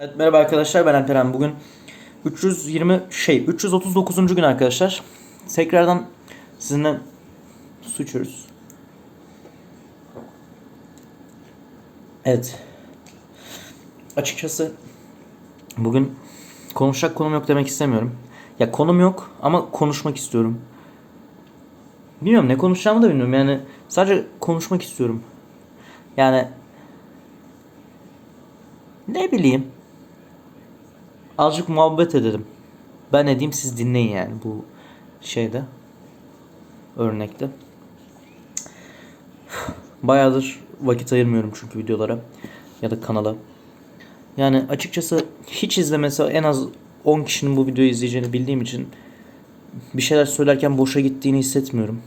Evet merhaba arkadaşlar ben Alperen. Bugün 320 şey 339. gün arkadaşlar. Tekrardan sizinle su içiyoruz. Evet. Açıkçası bugün konuşacak konum yok demek istemiyorum. Ya konum yok ama konuşmak istiyorum. Bilmiyorum ne konuşacağımı da bilmiyorum. Yani sadece konuşmak istiyorum. Yani ne bileyim. Azıcık muhabbet edelim. Ben edeyim siz dinleyin yani bu şeyde. Örnekte. Bayağıdır vakit ayırmıyorum çünkü videolara ya da kanala. Yani açıkçası hiç izlemese en az 10 kişinin bu videoyu izleyeceğini bildiğim için bir şeyler söylerken boşa gittiğini hissetmiyorum.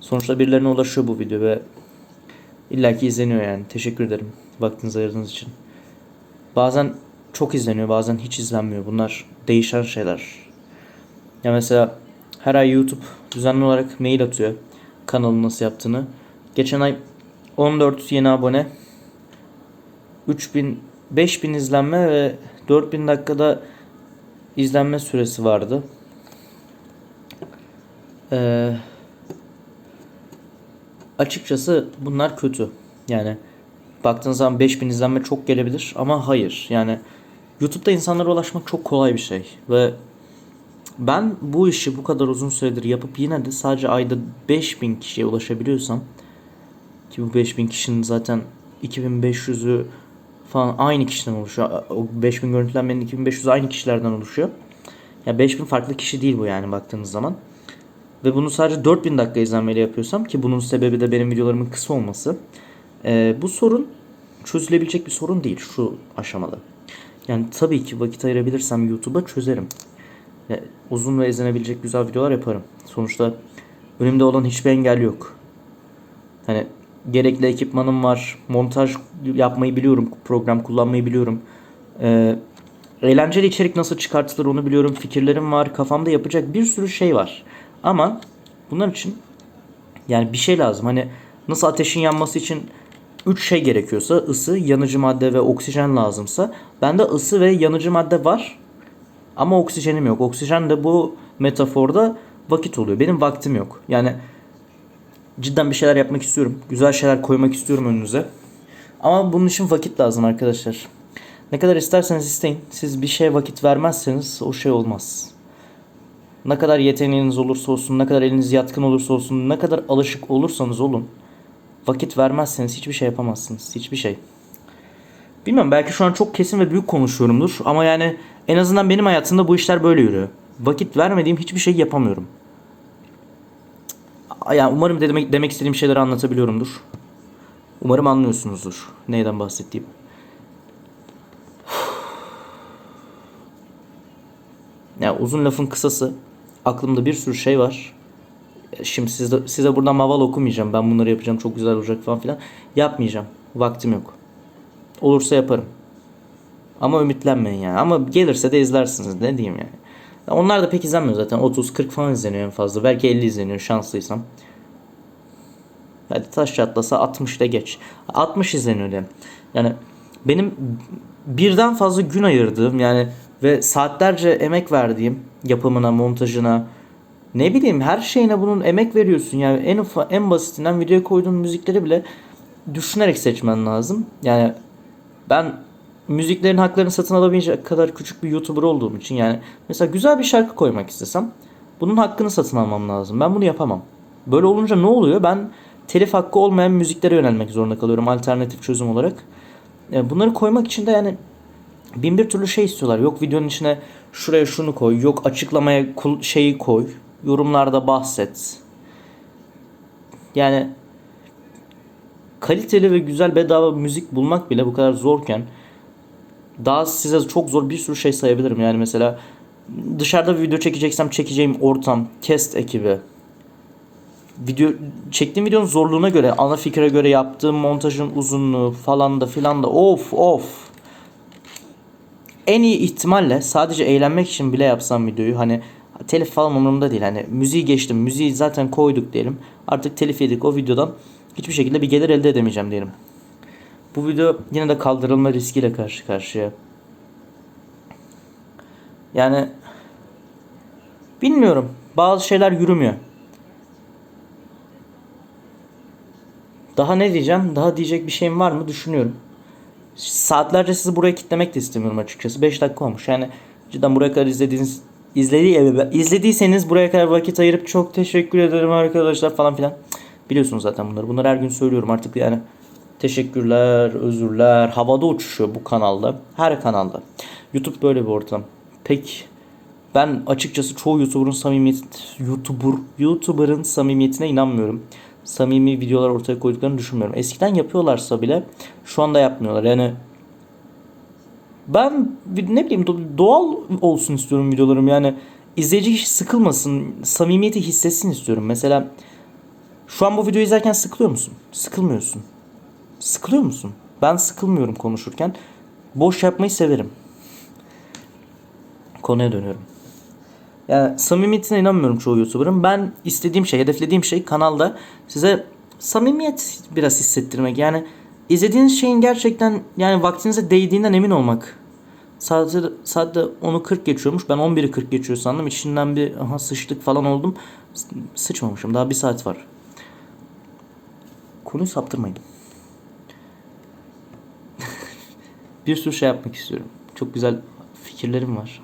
Sonuçta birilerine ulaşıyor bu video ve illaki izleniyor yani. Teşekkür ederim vaktinizi ayırdığınız için. Bazen çok izleniyor bazen hiç izlenmiyor. Bunlar değişen şeyler. Ya mesela her ay YouTube düzenli olarak mail atıyor kanalın nasıl yaptığını. Geçen ay 14 yeni abone 3000 5000 izlenme ve 4000 dakikada izlenme süresi vardı. Ee, açıkçası bunlar kötü. Yani baktığınız zaman 5000 izlenme çok gelebilir ama hayır. Yani YouTube'da insanlara ulaşmak çok kolay bir şey ve ben bu işi bu kadar uzun süredir yapıp yine de sadece ayda 5000 kişiye ulaşabiliyorsam ki bu 5000 kişinin zaten 2500'ü falan aynı kişiden oluşuyor. O 5000 görüntülenmenin 2500'ü aynı kişilerden oluşuyor. Ya 5000 farklı kişi değil bu yani baktığınız zaman. Ve bunu sadece 4000 dakika izlenmeyle yapıyorsam ki bunun sebebi de benim videolarımın kısa olması. Ee, bu sorun çözülebilecek bir sorun değil şu aşamada. Yani tabii ki vakit ayırabilirsem YouTube'a çözerim. Ya, uzun ve izlenebilecek güzel videolar yaparım. Sonuçta önümde olan hiçbir engel yok. Hani gerekli ekipmanım var. Montaj yapmayı biliyorum. Program kullanmayı biliyorum. Ee, eğlenceli içerik nasıl çıkartılır onu biliyorum. Fikirlerim var. Kafamda yapacak bir sürü şey var. Ama bunlar için yani bir şey lazım. Hani nasıl ateşin yanması için 3 şey gerekiyorsa ısı, yanıcı madde ve oksijen lazımsa bende ısı ve yanıcı madde var ama oksijenim yok. Oksijen de bu metaforda vakit oluyor. Benim vaktim yok. Yani cidden bir şeyler yapmak istiyorum. Güzel şeyler koymak istiyorum önünüze. Ama bunun için vakit lazım arkadaşlar. Ne kadar isterseniz isteyin. Siz bir şeye vakit vermezseniz o şey olmaz. Ne kadar yeteneğiniz olursa olsun, ne kadar eliniz yatkın olursa olsun, ne kadar alışık olursanız olun. Vakit vermezseniz hiçbir şey yapamazsınız. Hiçbir şey. Bilmiyorum belki şu an çok kesin ve büyük konuşuyorumdur ama yani en azından benim hayatımda bu işler böyle yürüyor. Vakit vermediğim hiçbir şey yapamıyorum. Yani umarım demek, demek istediğim şeyleri anlatabiliyorumdur. Umarım anlıyorsunuzdur neyden bahsettiğim. Ya uzun lafın kısası aklımda bir sürü şey var. Şimdi size, size buradan maval okumayacağım. Ben bunları yapacağım çok güzel olacak falan filan. Yapmayacağım. Vaktim yok. Olursa yaparım. Ama ümitlenmeyin yani. Ama gelirse de izlersiniz. Ne diyeyim yani. Onlar da pek izlenmiyor zaten. 30-40 falan izleniyor en fazla. Belki 50 izleniyor şanslıysam. Hadi taş çatlasa 60 da geç. 60 izleniyor diyelim. Yani benim birden fazla gün ayırdığım yani ve saatlerce emek verdiğim yapımına, montajına, ne bileyim her şeyine bunun emek veriyorsun. Yani en ufa, en basitinden videoya koyduğun müzikleri bile düşünerek seçmen lazım. Yani ben müziklerin haklarını satın alamayacak kadar küçük bir YouTuber olduğum için yani mesela güzel bir şarkı koymak istesem bunun hakkını satın almam lazım. Ben bunu yapamam. Böyle olunca ne oluyor? Ben telif hakkı olmayan müziklere yönelmek zorunda kalıyorum alternatif çözüm olarak. E, Bunları koymak için de yani bin bir türlü şey istiyorlar. Yok videonun içine şuraya şunu koy, yok açıklamaya şeyi koy, yorumlarda bahset. Yani kaliteli ve güzel bedava müzik bulmak bile bu kadar zorken daha size çok zor bir sürü şey sayabilirim. Yani mesela dışarıda video çekeceksem çekeceğim ortam, cast ekibi. Video çektiğim videonun zorluğuna göre, ana fikre göre yaptığım montajın uzunluğu falan da filan da of of. En iyi ihtimalle sadece eğlenmek için bile yapsam videoyu hani telif falan umurumda değil. Hani müziği geçtim. Müziği zaten koyduk diyelim. Artık telif yedik o videodan. Hiçbir şekilde bir gelir elde edemeyeceğim diyelim. Bu video yine de kaldırılma riskiyle karşı karşıya. Yani bilmiyorum. Bazı şeyler yürümüyor. Daha ne diyeceğim? Daha diyecek bir şeyim var mı düşünüyorum. Saatlerce sizi buraya kitlemek de istemiyorum açıkçası. 5 dakika olmuş. Yani cidden buraya kadar izlediğiniz izlediği, izlediyseniz buraya kadar vakit ayırıp çok teşekkür ederim arkadaşlar falan filan. Biliyorsunuz zaten bunları. Bunları her gün söylüyorum artık yani. Teşekkürler, özürler. Havada uçuşuyor bu kanalda. Her kanalda. YouTube böyle bir ortam. Pek ben açıkçası çoğu YouTuber'ın samimiyet YouTuber YouTuber'ın samimiyetine inanmıyorum. Samimi videolar ortaya koyduklarını düşünmüyorum. Eskiden yapıyorlarsa bile şu anda yapmıyorlar. Yani ben ne bileyim do- doğal olsun istiyorum videolarım. Yani izleyici hiç sıkılmasın, samimiyeti hissetsin istiyorum. Mesela şu an bu videoyu izlerken sıkılıyor musun? Sıkılmıyorsun. Sıkılıyor musun? Ben sıkılmıyorum konuşurken. Boş yapmayı severim. Konuya dönüyorum. Yani samimiyetine inanmıyorum çoğu YouTuber'ın. Ben istediğim şey, hedeflediğim şey kanalda size samimiyet biraz hissettirmek. Yani izlediğiniz şeyin gerçekten yani vaktinize değdiğinden emin olmak. Sadece saatte onu 40 geçiyormuş. Ben 11'i 40 geçiyor sandım. İçinden bir aha sıçtık falan oldum. Sıçmamışım. Daha bir saat var. Konuyu saptırmayın. bir sürü şey yapmak istiyorum. Çok güzel fikirlerim var.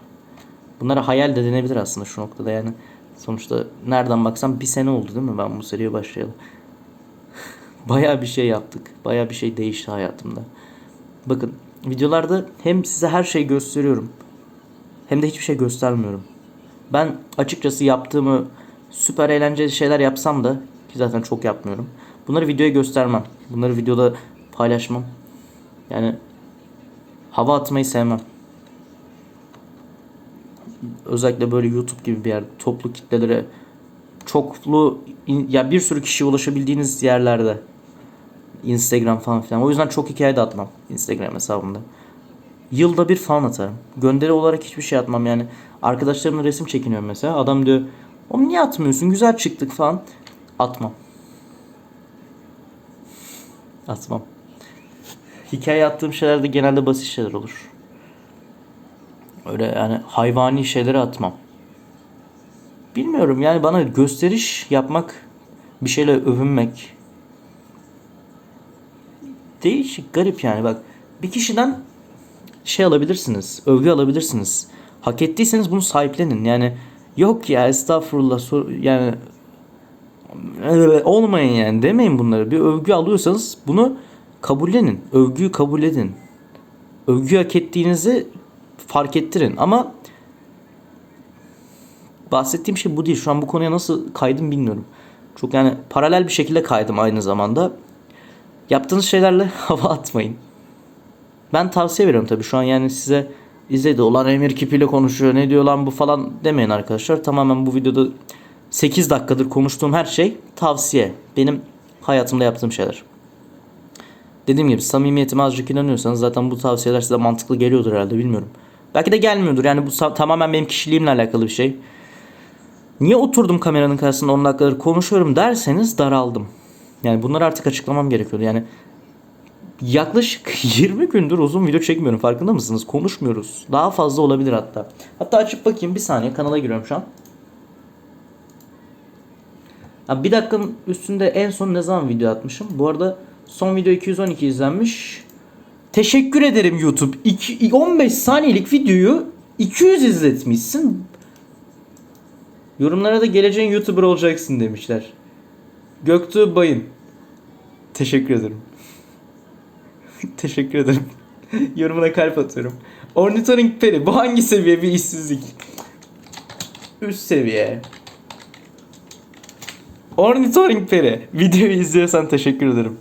Bunlara hayal de denebilir aslında şu noktada yani. Sonuçta nereden baksam bir sene oldu değil mi ben bu seriye başlayalı. Bayağı bir şey yaptık. Bayağı bir şey değişti hayatımda. Bakın videolarda hem size her şeyi gösteriyorum. Hem de hiçbir şey göstermiyorum. Ben açıkçası yaptığımı süper eğlenceli şeyler yapsam da ki zaten çok yapmıyorum. Bunları videoya göstermem. Bunları videoda paylaşmam. Yani hava atmayı sevmem özellikle böyle YouTube gibi bir yer toplu kitlelere çoklu ya bir sürü kişiye ulaşabildiğiniz yerlerde Instagram falan filan. O yüzden çok hikaye de atmam Instagram hesabımda. Yılda bir falan atarım. Gönderi olarak hiçbir şey atmam yani. Arkadaşlarımla resim çekiniyorum mesela. Adam diyor oğlum niye atmıyorsun? Güzel çıktık falan. Atmam. Atmam. Hikaye attığım şeyler de genelde basit şeyler olur. Öyle yani hayvani şeyleri atmam. Bilmiyorum yani bana gösteriş yapmak, bir şeyle övünmek değişik, garip yani bak. Bir kişiden şey alabilirsiniz, övgü alabilirsiniz. Hak ettiyseniz bunu sahiplenin. Yani yok ya estağfurullah yani "Ee, olmayın yani demeyin bunları. Bir övgü alıyorsanız bunu kabullenin. Övgüyü kabul edin. Övgü hak ettiğinizi fark ettirin ama bahsettiğim şey bu değil. Şu an bu konuya nasıl kaydım bilmiyorum. Çok yani paralel bir şekilde kaydım aynı zamanda. Yaptığınız şeylerle hava atmayın. Ben tavsiye veriyorum tabii şu an yani size izledi. Ulan Emir kipiyle konuşuyor ne diyor lan bu falan demeyin arkadaşlar. Tamamen bu videoda 8 dakikadır konuştuğum her şey tavsiye. Benim hayatımda yaptığım şeyler. Dediğim gibi samimiyetime azıcık inanıyorsanız zaten bu tavsiyeler size mantıklı geliyordur herhalde bilmiyorum. Belki de gelmiyordur yani bu tamamen benim kişiliğimle alakalı bir şey. Niye oturdum kameranın karşısında 10 dakikadır konuşuyorum derseniz daraldım. Yani bunları artık açıklamam gerekiyordu. Yani yaklaşık 20 gündür uzun video çekmiyorum farkında mısınız? Konuşmuyoruz. Daha fazla olabilir hatta. Hatta açıp bakayım bir saniye kanala giriyorum şu an. Ha, bir dakikanın üstünde en son ne zaman video atmışım? Bu arada son video 212 izlenmiş. Teşekkür ederim YouTube. İki- 15 saniyelik videoyu 200 izletmişsin. Yorumlara da geleceğin YouTuber olacaksın demişler. Göktuğ Bayın. Teşekkür ederim. Teşekkür ederim. Yorumuna kalp atıyorum. Ornitoring Peri. Bu hangi seviye bir işsizlik? Üst seviye. Ornitoring Peri. Videoyu izliyorsan teşekkür ederim.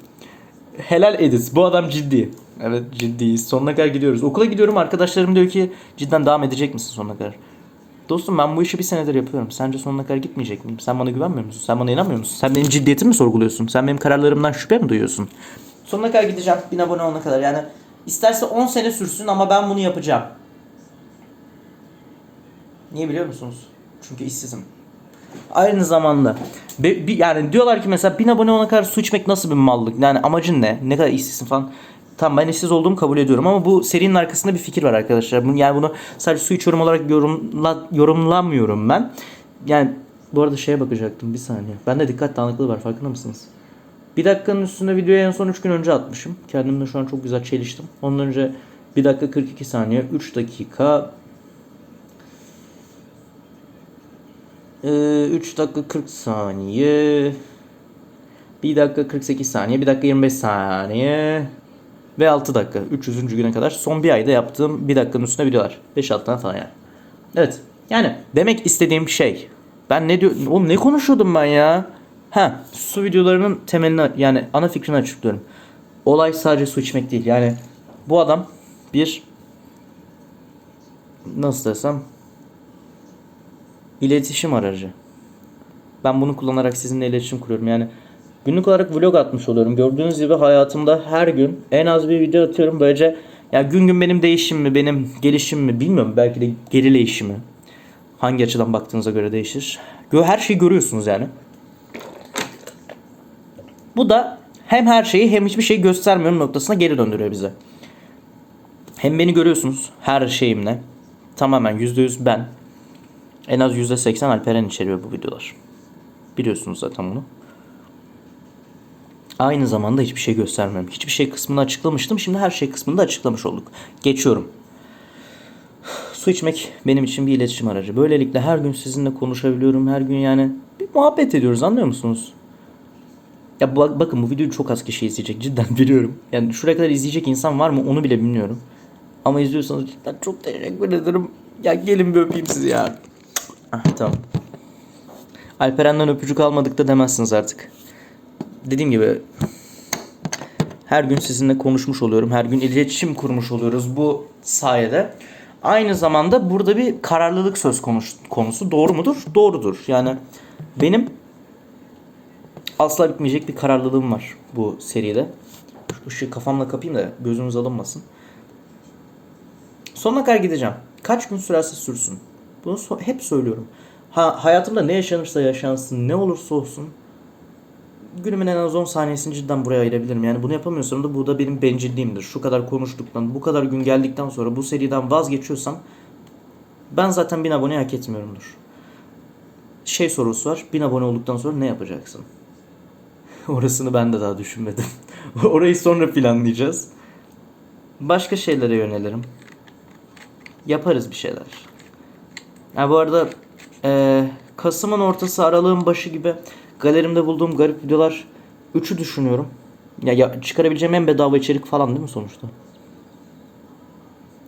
Helal Edis. Bu adam ciddi. Evet ciddiyiz. Sonuna kadar gidiyoruz. Okula gidiyorum. Arkadaşlarım diyor ki cidden devam edecek misin sonuna kadar? Dostum ben bu işi bir senedir yapıyorum. Sence sonuna kadar gitmeyecek miyim? Sen bana güvenmiyor musun? Sen bana inanmıyor musun? Sen benim ciddiyetimi mi sorguluyorsun? Sen benim kararlarımdan şüphe mi duyuyorsun? Sonuna kadar gideceğim. 1000 abone olana kadar. Yani isterse 10 sene sürsün ama ben bunu yapacağım. Niye biliyor musunuz? Çünkü işsizim. Aynı zamanda bir- yani diyorlar ki mesela 1000 abone olana kadar su içmek nasıl bir mallık? Yani amacın ne? Ne kadar işsizsin falan. Tamam ben işsiz olduğumu kabul ediyorum ama bu serinin arkasında bir fikir var arkadaşlar. Yani bunu sadece su içiyorum olarak yorumla, yorumlamıyorum ben. Yani bu arada şeye bakacaktım bir saniye. Bende dikkat dağınıklığı var farkında mısınız? Bir dakikanın üstünde videoyu en son 3 gün önce atmışım. Kendimle şu an çok güzel çeliştim. Ondan önce 1 dakika 42 saniye, 3 dakika Ee, 3 dakika 40 saniye 1 dakika 48 saniye 1 dakika 25 saniye ve 6 dakika 300. güne kadar son bir ayda yaptığım 1 dakikanın üstünde videolar 5-6 tane falan yani evet yani demek istediğim şey ben ne diyor oğlum ne konuşuyordum ben ya ha su videolarının temelini yani ana fikrini açıklıyorum olay sadece su içmek değil yani bu adam bir nasıl desem iletişim aracı. Ben bunu kullanarak sizinle iletişim kuruyorum. Yani günlük olarak vlog atmış oluyorum. Gördüğünüz gibi hayatımda her gün en az bir video atıyorum. Böylece ya gün gün benim değişim mi, benim gelişim mi bilmiyorum. Belki de gerileyişim mi. Hangi açıdan baktığınıza göre değişir. Her şeyi görüyorsunuz yani. Bu da hem her şeyi hem hiçbir şey göstermiyorum noktasına geri döndürüyor bize. Hem beni görüyorsunuz her şeyimle. Tamamen %100 ben. En az %80 Alperen içeriyor bu videolar. Biliyorsunuz zaten bunu. Aynı zamanda hiçbir şey göstermiyorum. Hiçbir şey kısmını açıklamıştım. Şimdi her şey kısmını da açıklamış olduk. Geçiyorum. Su içmek benim için bir iletişim aracı. Böylelikle her gün sizinle konuşabiliyorum. Her gün yani bir muhabbet ediyoruz anlıyor musunuz? Ya bak, bakın bu videoyu çok az kişi izleyecek cidden biliyorum. Yani şuraya kadar izleyecek insan var mı onu bile bilmiyorum. Ama izliyorsanız cidden çok teşekkür ederim. Ya gelin bir öpeyim sizi ya. Ah, tamam. Alperen'den öpücük almadık da demezsiniz artık. Dediğim gibi her gün sizinle konuşmuş oluyorum. Her gün iletişim kurmuş oluyoruz bu sayede. Aynı zamanda burada bir kararlılık söz konusu. Doğru mudur? Doğrudur. Yani benim asla bitmeyecek bir kararlılığım var bu seride. Şu ışığı kafamla kapayım da gözünüz alınmasın. Sonuna kadar gideceğim. Kaç gün sürerse sürsün. Bunu so- hep söylüyorum. Ha, hayatımda ne yaşanırsa yaşansın, ne olursa olsun günümün en az 10 saniyesini cidden buraya ayırabilirim. Yani bunu yapamıyorsam da bu da benim bencilliğimdir. Şu kadar konuştuktan, bu kadar gün geldikten sonra bu seriden vazgeçiyorsam ben zaten 1000 abone hak etmiyorumdur. Şey sorusu var. 1000 abone olduktan sonra ne yapacaksın? Orasını ben de daha düşünmedim. Orayı sonra planlayacağız. Başka şeylere yönelirim. Yaparız bir şeyler. Ha bu arada eee, Kasım'ın ortası aralığın başı gibi galerimde bulduğum garip videolar 3'ü düşünüyorum. Ya, ya çıkarabileceğim en bedava içerik falan değil mi sonuçta?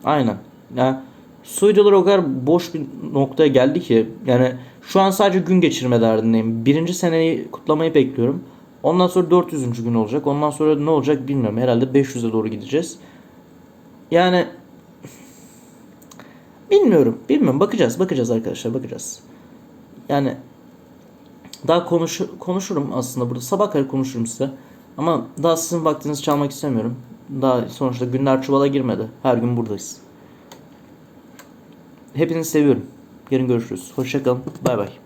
Aynen. Ya su videoları o kadar boş bir noktaya geldi ki yani şu an sadece gün geçirme derdindeyim. Birinci seneyi kutlamayı bekliyorum. Ondan sonra 400. gün olacak. Ondan sonra ne olacak bilmiyorum. Herhalde 500'e doğru gideceğiz. Yani Bilmiyorum. Bilmiyorum. Bakacağız. Bakacağız arkadaşlar. Bakacağız. Yani daha konuş konuşurum aslında burada. Sabah kadar konuşurum size. Ama daha sizin vaktinizi çalmak istemiyorum. Daha sonuçta günler çuvala girmedi. Her gün buradayız. Hepinizi seviyorum. Yarın görüşürüz. Hoşçakalın. Bay bay.